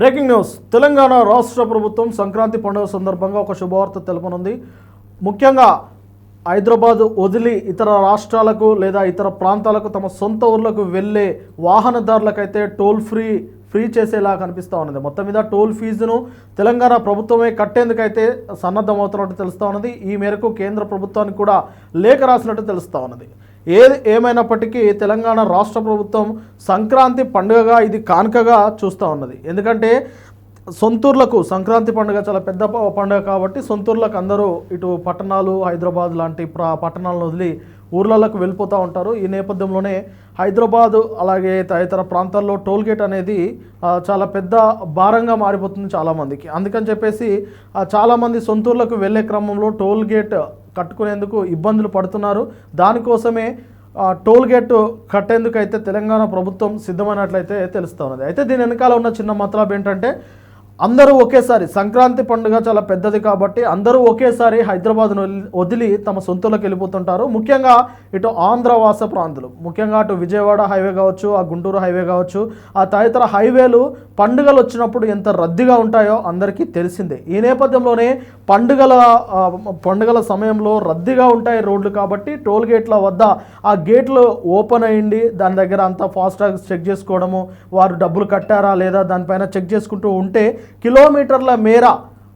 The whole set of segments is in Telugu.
Breaking news. తెలంగాణ రాష్ట్ర ప్రభుత్వం సంక్రాంతి పండుగ సందర్భంగా ఒక శుభవార్త తెలుపనుంది. ముఖ్యంగా హైదరాబాద్ వదిలి ఇతర రాష్ట్రాలకు లేదా ఇతర ప్రాంతాలకు తమ సొంత ఊర్లకు వెళ్ళే వాహనదారులకైతే టోల్ ఫ్రీ ఫ్రీ చేసేలా కనిపిస్తూ ఉన్నది. మొత్తం మీద టోల్ ఫీజును తెలంగాణ ప్రభుత్వమే కట్టేందుకైతే సన్నద్ధమవుతున్నట్టు తెలుస్తూ ఉన్నది. ఈ మేరకు కేంద్ర ప్రభుత్వానికి కూడా లేఖ రాసినట్టు తెలుస్తూ ఉన్నది. ఏది ఏమైనప్పటికీ తెలంగాణ రాష్ట్ర ప్రభుత్వం సంక్రాంతి పండుగగా ఇది కానుకగా చూస్తూ ఉన్నది. ఎందుకంటే సొంతూర్లకు సంక్రాంతి పండుగ చాలా పెద్ద పండుగ కాబట్టి సొంతూర్లకు అందరూ ఇటు పట్టణాలు హైదరాబాద్ లాంటి ప్రా పట్టణాలను వదిలి ఊర్లలకు వెళ్ళిపోతూ ఉంటారు. ఈ నేపథ్యంలోనే హైదరాబాద్ అలాగే తదితర ప్రాంతాల్లో టోల్ గేట్ అనేది చాలా పెద్ద భారంగా మారిపోతుంది చాలామందికి. అందుకని చెప్పేసి చాలామంది సొంతూర్లకు వెళ్ళే క్రమంలో టోల్ గేట్ కట్టుకునేందుకు ఇబ్బందులు పడుతున్నారు. దానికోసమే ఆ, టోల్ గేట్ కట్టేందుకు అయితే తెలంగాణ ప్రభుత్వం సిద్ధమైనట్లయితే తెలుస్తూ ఉన్నది. అయితే దీని వెనకాల ఉన్న చిన్న మతలాభం ఏంటంటే అందరూ ఒకేసారి సంక్రాంతి పండుగ చాలా పెద్దది కాబట్టి అందరూ ఒకేసారి హైదరాబాద్ను వదిలి- తమ సొంతలోకి వెళ్ళిపోతుంటారు. ముఖ్యంగా ఇటు ఆంధ్రవాస ప్రాంతాలు ముఖ్యంగా అటు విజయవాడ హైవే కావచ్చు ఆ గుంటూరు హైవే కావచ్చు ఆ తదితర హైవేలు పండుగలు వచ్చినప్పుడు ఎంత రద్దీగా ఉంటాయో అందరికీ తెలిసిందే. ఈ నేపథ్యంలోనే పండుగల పండుగల సమయంలో రద్దీగా ఉంటాయి రోడ్లు కాబట్టి టోల్ గేట్ల వద్ద ఆ గేట్లు ఓపెన్ అయ్యింది దాని దగ్గర అంతా ఫాస్టాగ్ చెక్ చేసుకోవడము వారు డబ్బులు కట్టారా లేదా దానిపైన చెక్ చేసుకుంటూ ఉంటే కిలోమీటర్ల మేర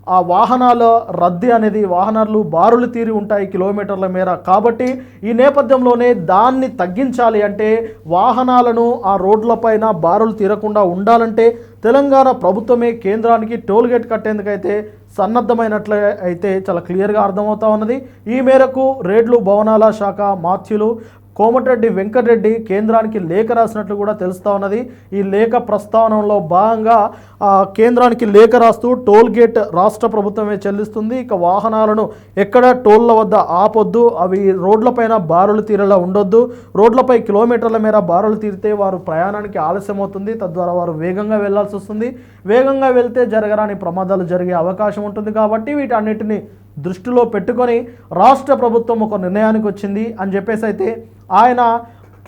ఆ వాహనాల రద్దీ అనేది వాహనాలు బారులు తీరి ఉంటాయి కిలోమీటర్ల మేర. కాబట్టి ఈ నేపథ్యంలోనే దాన్ని తగ్గించాలి అంటే వాహనాలను ఆ రోడ్లపైన బారులు తీరకుండా ఉండాలంటే తెలంగాణ ప్రభుత్వమే కేంద్రానికి టోల్గేట్ కట్టేందుకైతే సన్నద్ధమైనట్లే అయితే చాలా క్లియర్గా అర్థమవుతా ఉన్నది. ఈ మేరకు రేడ్లు భవనాల శాఖ మాత్యులు కోమటిరెడ్డి వెంకటరెడ్డి కేంద్రానికి లేఖ రాసినట్లు కూడా తెలుస్తూ ఉన్నది. ఈ లేఖ ప్రస్తావనలో భాగంగా కేంద్రానికి లేఖ రాస్తూ టోల్ గేట్ రాష్ట్ర ప్రభుత్వమే చెల్లిస్తుంది. ఇక వాహనాలను ఎక్కడ టోల్ల వద్ద ఆపొద్దు. అవి రోడ్లపైన బారులు తీరేలా ఉండొద్దు. రోడ్లపై కిలోమీటర్ల మేర బారులు తీరితే వారు ప్రయాణానికి ఆలస్యం అవుతుంది తద్వారా వారు వేగంగా వెళ్ళాల్సి వస్తుంది. వేగంగా వెళ్తే జరగరాని ప్రమాదాలు జరిగే అవకాశం ఉంటుంది కాబట్టి వీటన్నిటిని దృష్టిలో పెట్టుకొని రాష్ట్ర ప్రభుత్వం ఒక నిర్ణయానికి వచ్చింది అని చెప్పేసి అయితే ఆయన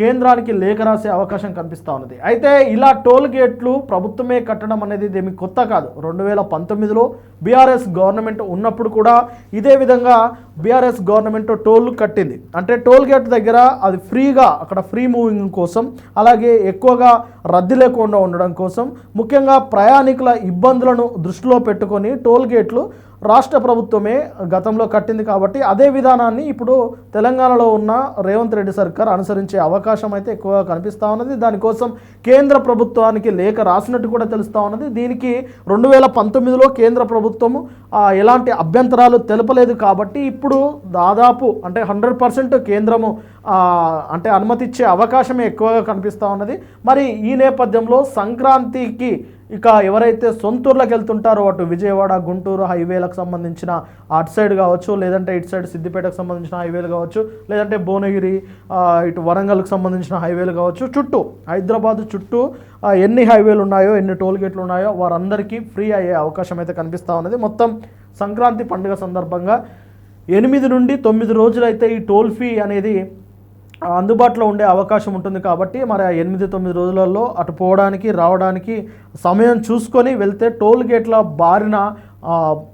కేంద్రానికి లేఖ రాసే అవకాశం కనిపిస్తూ ఉన్నది. అయితే ఇలా టోల్ గేట్లు ప్రభుత్వమే కట్టడం అనేది ఇదేమి కొత్త కాదు. రెండు వేల పంతొమ్మిదిలో బీఆర్ఎస్ గవర్నమెంట్ ఉన్నప్పుడు కూడా ఇదే విధంగా బీఆర్ఎస్ గవర్నమెంట్ టోల్ కట్టింది. అంటే టోల్ గేట్ దగ్గర అది ఫ్రీగా అక్కడ ఫ్రీ మూవింగ్ కోసం అలాగే ఎక్కువగా రద్దీ లేకుండా ఉండడం కోసం ముఖ్యంగా ప్రయాణికుల ఇబ్బందులను దృష్టిలో పెట్టుకొని టోల్ గేట్లు రాష్ట్ర ప్రభుత్వమే గతంలో కట్టింది కాబట్టి అదే విధానాన్ని ఇప్పుడు తెలంగాణలో ఉన్న రేవంత్ రెడ్డి సర్కార్ అనుసరించే అవకాశం అయితే ఎక్కువగా కనిపిస్తూ ఉన్నది. దానికోసం కేంద్ర ప్రభుత్వానికి లేఖ రాసినట్టు కూడా తెలుస్తూ ఉన్నది. దీనికి రెండు వేల పంతొమ్మిదిలో కేంద్ర ప్రభుత్వము ఎలాంటి అభ్యంతరాలు తెలపలేదు కాబట్టి ఇప్పుడు దాదాపు అంటే హండ్రెడ్ పర్సెంట్ కేంద్రము అంటే అనుమతిచ్చే అవకాశమే ఎక్కువగా కనిపిస్తూ ఉన్నది. మరి ఈ నేపథ్యంలో సంక్రాంతికి ఇక ఎవరైతే సొంతూర్లకు వెళ్తుంటారో అటు విజయవాడ గుంటూరు హైవేలకు సంబంధించిన అటు సైడ్ కావచ్చు లేదంటే ఇటు సైడ్ సిద్దిపేటకు సంబంధించిన హైవేలు కావచ్చు లేదంటే భువనగిరి ఇటు వరంగల్కి సంబంధించిన హైవేలు కావచ్చు చుట్టూ హైదరాబాద్ చుట్టూ ఎన్ని హైవేలు ఉన్నాయో ఎన్ని టోల్ గేట్లు ఉన్నాయో వారందరికీ ఫ్రీ అయ్యే అవకాశం అయితే కనిపిస్తూ ఉన్నది. మొత్తం సంక్రాంతి పండుగ సందర్భంగా ఎనిమిది నుండి తొమ్మిది రోజులైతే ఈ టోల్ ఫీ అనేది అందుబాటులో ఉండే అవకాశం ఉంటుంది కాబట్టి మరి ఆ ఎనిమిది తొమ్మిది రోజులలో అటు పోవడానికి రావడానికి సమయం చూసుకొని వెళ్తే టోల్ గేట్ల బారిన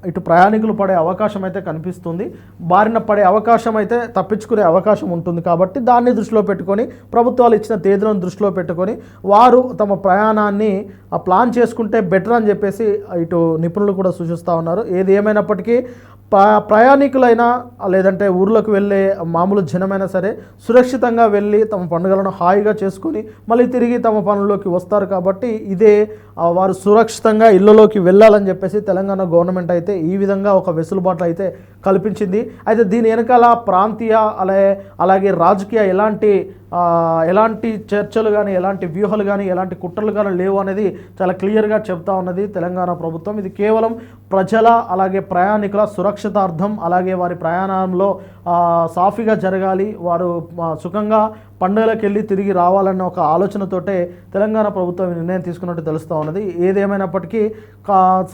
ఇటు ప్రయాణికులు పడే అవకాశం అయితే కనిపిస్తుంది. బారిన పడే అవకాశం అయితే తప్పించుకునే అవకాశం ఉంటుంది కాబట్టి దాన్ని దృష్టిలో పెట్టుకొని ప్రభుత్వాలు ఇచ్చిన తేదీలను దృష్టిలో పెట్టుకొని వారు తమ ప్రయాణాన్ని ఆ, ప్లాన్ చేసుకుంటే బెటర్ అని చెప్పేసి ఇటు నిపుణులు కూడా సూచిస్తూ ఉన్నారు. ఏది ఏమైనప్పటికీ ప్ర ప్రయాణికులైనా లేదంటే ఊర్లోకి వెళ్ళే మామూలు జనమైనా సరే సురక్షితంగా వెళ్ళి తమ పండుగలను హాయిగా చేసుకొని మళ్ళీ తిరిగి తమ పనుల్లోకి వస్తారు కాబట్టి ఇదే వారు సురక్షితంగా ఇళ్ళలోకి వెళ్ళాలని చెప్పేసి తెలంగాణ గవర్నమెంట్ అయితే ఈ విధంగా ఒక వెసులుబాటు అయితే కల్పించింది. అయితే దీని వెనకాల ప్రాంతీయ అలాగే అలాగే రాజకీయ ఎలాంటి ఎలాంటి చర్చలు కానీ ఎలాంటి వ్యూహాలు కానీ ఎలాంటి కుట్రలు కానీ లేవు అనేది చాలా క్లియర్గా చెప్తా ఉన్నది తెలంగాణ ప్రభుత్వం. ఇది కేవలం ప్రజల అలాగే ప్రయాణికుల సురక్షితార్థం అలాగే వారి ప్రయాణంలో సాఫీగా జరగాలి వారు సుఖంగా పండుగలకు వెళ్ళి తిరిగి రావాలన్న ఒక ఆలోచనతోటే తెలంగాణ ప్రభుత్వం నిర్ణయం తీసుకున్నట్టు తెలుస్తూ ఉన్నది. ఏదేమైనప్పటికీ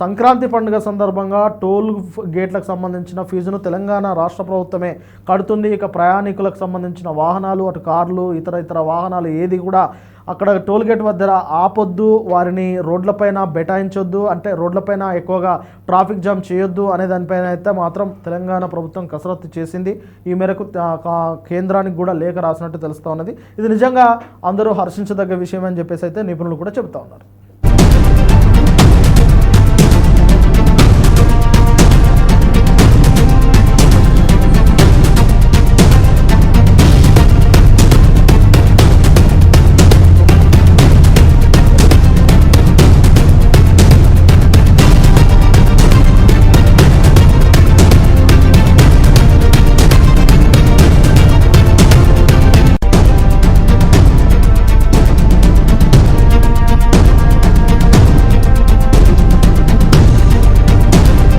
సంక్రాంతి పండుగ సందర్భంగా టోల్ గేట్లకు సంబంధించిన ఫీజును తెలంగాణ రాష్ట్ర ప్రభుత్వమే కడుతుంది. ఇక ప్రయాణికులకు సంబంధించిన వాహనాలు అటు కార్లు ఇతర ఇతర వాహనాలు ఏది కూడా అక్కడ టోల్గేట్ వద్ద ఆపొద్దు వారిని రోడ్లపైన బెటాయించొద్దు అంటే రోడ్లపైన ఎక్కువగా ట్రాఫిక్ జామ్ చేయొద్దు అనే దానిపైన అయితే మాత్రం తెలంగాణ ప్రభుత్వం కసరత్తు చేసింది. ఈ మేరకు కేంద్రానికి కూడా లేఖ రాసినట్టు తెలుస్తూ ఉన్నది. ఇది నిజంగా అందరూ హర్షించదగ్గ విషయం అని చెప్పేసి అయితే నిపుణులు కూడా చెబుతా ఉన్నారు.